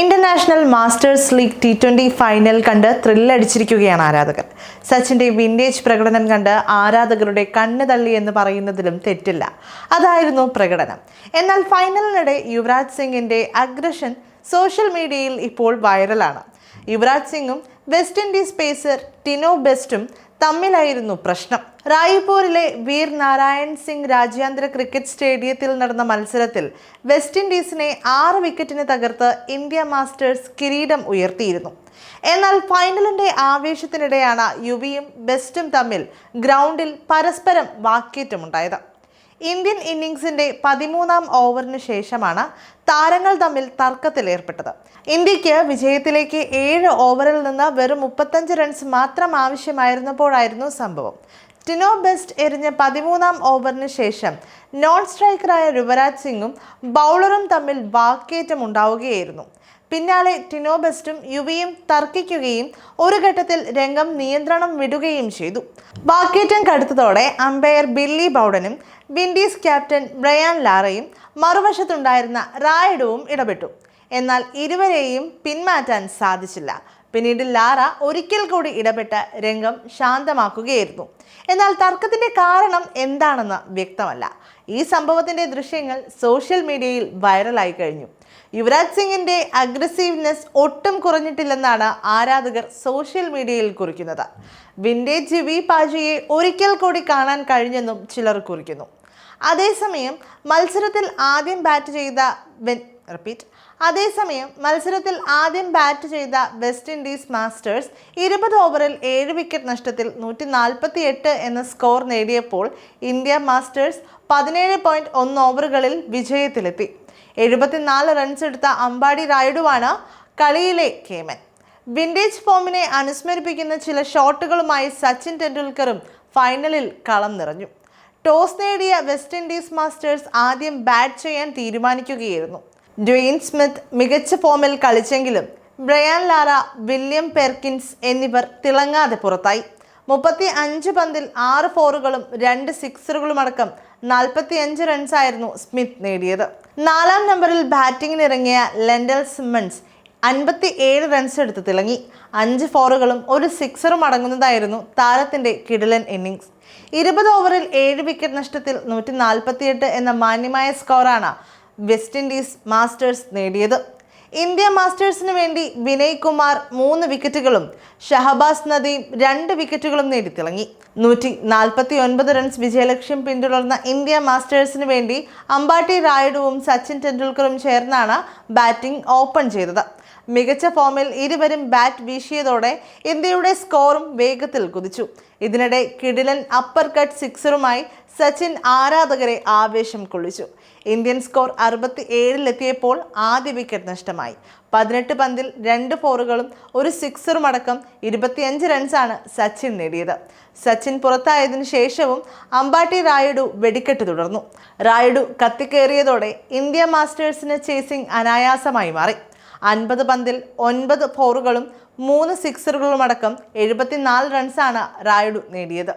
International masters league T twenty final കണ്ട് ത്രില്ലടിച്ചിരിക്കുകയാണ് ആരാധകർ. സച്ചിന്റെ വിന്റേജ് പ്രകടനം കണ്ട് ആരാധകരുടെ കണ്ണ് തള്ളി എന്ന് പറയുന്നതിലും തെറ്റില്ല. അതായിരുന്നു പ്രകടനം. എന്നാൽ ഫൈനലിനിടെ യുവരാജ് സിംഗിന്റെ അഗ്രഷൻ സോഷ്യൽ മീഡിയയിൽ ഇപ്പോൾ വൈറലാണ് യുവരാജ് സിംഗും വെസ്റ്റ് ഇൻഡീസ് പേസർ ടിനോ ബെസ്റ്റും തമ്മിലായിരുന്നു പ്രശ്നം. റായ്പൂരിലെ വീർ നാരായൺ സിംഗ് രാജ്യാന്തര ക്രിക്കറ്റ് സ്റ്റേഡിയത്തിൽ നടന്ന മത്സരത്തിൽ വെസ്റ്റ് ഇൻഡീസിനെ ആറ് വിക്കറ്റിന് തകർത്ത് ഇന്ത്യ മാസ്റ്റേഴ്സ് കിരീടം ഉയർത്തിയിരുന്നു. എന്നാൽ ഫൈനലിന്റെ ആവേശത്തിനിടെയാണ് യുവിയും ബെസ്റ്റും തമ്മിൽ ഗ്രൗണ്ടിൽ പരസ്പരം വാക്കേറ്റമുണ്ടായത്. ഇന്ത്യൻ ഇന്നിംഗ്സിന്റെ പതിമൂന്നാം ഓവറിന് ശേഷമാണ് താരങ്ങൾ തമ്മിൽ തർക്കത്തിലേർപ്പെട്ടത് ഇന്ത്യയ്ക്ക് വിജയത്തിലേക്ക് ഏഴ് ഓവറിൽ നിന്ന് വെറും മുപ്പത്തഞ്ച് റൺസ് മാത്രം ആവശ്യമായിരുന്നപ്പോഴായിരുന്നു സംഭവം. ടിനോ ബെസ്റ്റ് എറിഞ്ഞ പതിമൂന്നാം ഓവറിന് ശേഷം നോൺ സ്ട്രൈക്കറായ യുവരാജ് സിംഗും ബൗളറും തമ്മിൽ വാക്കേറ്റം ഉണ്ടാവുകയായിരുന്നു പിന്നാലെ ടിനോബസ്റ്റും യുവിയും തർക്കിക്കുകയും ഒരു ഘട്ടത്തിൽ രംഗം നിയന്ത്രണം വിടുകയും ചെയ്തു. വാക്കേറ്റം കടുത്തതോടെ അമ്പയർ ബില്ലി ബൗഡനും വിൻഡീസ് ക്യാപ്റ്റൻ ബ്രയാൻ ലാറയും മറുവശത്തുണ്ടായിരുന്ന റായിഡുവും ഇടപെട്ടു. എന്നാൽ ഇരുവരെയും പിന്മാറ്റാൻ സാധിച്ചില്ല. പിന്നീട് ലാറ ഒരിക്കൽ കൂടി ഇടപെട്ട് രംഗം ശാന്തമാക്കുകയായിരുന്നു. എന്നാൽ തർക്കത്തിന്റെ കാരണം എന്താണെന്ന് വ്യക്തമല്ല. ഈ സംഭവത്തിന്റെ ദൃശ്യങ്ങൾ സോഷ്യൽ മീഡിയയിൽ വൈറലായി കഴിഞ്ഞു. യുവരാജ് സിംഗിന്റെ അഗ്രസീവ്നെസ് ഒട്ടും കുറഞ്ഞിട്ടില്ലെന്നാണ് ആരാധകർ സോഷ്യൽ മീഡിയയിൽ കുറിക്കുന്നത്. വിൻഡേജ് വി പാജിയെ ഒരിക്കൽ കൂടി കാണാൻ കഴിഞ്ഞെന്നും ചിലർ കുറിക്കുന്നു. അതേസമയം മത്സരത്തിൽ ആദ്യം ബാറ്റ് ചെയ്ത റിപ്പീറ്റ് അതേസമയം മത്സരത്തിൽ ആദ്യം ബാറ്റ് ചെയ്ത വെസ്റ്റ് ഇൻഡീസ് മാസ്റ്റേഴ്സ് ഇരുപത് ഓവറിൽ ഏഴ് വിക്കറ്റ് നഷ്ടത്തിൽ നൂറ്റി നാൽപ്പത്തി എട്ട് എന്ന സ്കോർ നേടിയപ്പോൾ ഇന്ത്യ മാസ്റ്റേഴ്സ് പതിനേഴ് പോയിന്റ് ഒന്ന് ഓവറുകളിൽ വിജയത്തിലെത്തി. എഴുപത്തിനാല് റൺസ് എടുത്ത അമ്പാടി റായിഡുവാണ് കളിയിലെ കേമൻ. വിന്റേജ് ഫോമിനെ അനുസ്മരിപ്പിക്കുന്ന ചില ഷോട്ടുകളുമായി സച്ചിൻ ടെണ്ടുൽക്കറും ഫൈനലിൽ കളം നിറഞ്ഞു. ടോസ് നേടിയ വെസ്റ്റ് ഇൻഡീസ് മാസ്റ്റേഴ്സ് ആദ്യം ബാറ്റ് ചെയ്യാൻ തീരുമാനിക്കുകയായിരുന്നു. ഡ്വെയിൻ സ്മിത്ത് മികച്ച ഫോമിൽ കളിച്ചെങ്കിലും ബ്രയാൻ ലാറ വില്യം പെർക്കിൻസ് എന്നിവർ തിളങ്ങാതെ പുറത്തായി. മുപ്പത്തി അഞ്ച് പന്തിൽ ആറ് ഫോറുകളും രണ്ട് സിക്സറുകളും അടക്കം നാൽപ്പത്തി അഞ്ച് റൺസായിരുന്നു സ്മിത്ത് നേടിയത്. നാലാം നമ്പറിൽ ബാറ്റിംഗിനിറങ്ങിയ ലെൻഡൽ സിമ്മൺസ് അൻപത്തി ഏഴ് റൺസ് എടുത്ത് തിളങ്ങി. അഞ്ച് ഫോറുകളും ഒരു സിക്സറും അടങ്ങുന്നതായിരുന്നു താരത്തിന്റെ കിടിലൻ ഇന്നിങ്സ് ഇരുപത് ഓവറിൽ ഏഴ് വിക്കറ്റ് നഷ്ടത്തിൽ നൂറ്റി നാൽപ്പത്തിയെട്ട് എന്ന മാന്യമായ സ്കോറാണ് വെസ്റ്റ് ഇൻഡീസ് മാസ്റ്റേഴ്സ് നേടിയത്. ഇന്ത്യ മാസ്റ്റേഴ്സിന് വേണ്ടി വിനയ് കുമാർ മൂന്ന് വിക്കറ്റുകളും ഷഹബാസ് നദീം രണ്ട് വിക്കറ്റുകളും നേടിത്തിളങ്ങി. നൂറ്റി നാൽപ്പത്തി ഒൻപത് റൺസ് വിജയലക്ഷ്യം പിന്തുടർന്ന ഇന്ത്യ മാസ്റ്റേഴ്സിന് വേണ്ടി അമ്പാട്ടി റായിഡുവും സച്ചിൻ ടെണ്ടുൽക്കറും ചേർന്നാണ് ബാറ്റിംഗ് ഓപ്പൺ ചെയ്തത്. മികച്ച ഫോമിൽ ഇരുവരും ബാറ്റ് വീശിയതോടെ ഇന്ത്യയുടെ സ്കോറും വേഗത്തിൽ കുതിച്ചു. ഇതിനിടെ കിടിലൻ അപ്പർ കട്ട് സിക്സറുമായി സച്ചിൻ ആരാധകരെ ആവേശം കൊള്ളിച്ചു. ഇന്ത്യൻ സ്കോർ അറുപത്തി ഏഴിലെത്തിയപ്പോൾ ആദ്യ വിക്കറ്റ് നഷ്ടമായി. പതിനെട്ട് പന്തിൽ രണ്ട് ഫോറുകളും ഒരു സിക്സറും അടക്കം ഇരുപത്തിയഞ്ച് റൺസാണ് സച്ചിൻ നേടിയത്. സച്ചിൻ പുറത്തായതിനു ശേഷവും അമ്പാട്ടി റായിഡു വെടിക്കെട്ട് തുടർന്നു. റായിഡു കത്തിക്കേറിയതോടെ ഇന്ത്യ മാസ്റ്റേഴ്സിന് ചേസിംഗ് അനായാസമായി മാറി. അൻപത് പന്തിൽ ഒൻപത് ഫോറുകളും മൂന്ന് സിക്സറുകളുമടക്കം എഴുപത്തിനാല് റൺസാണ് റായുഡു നേടിയത്.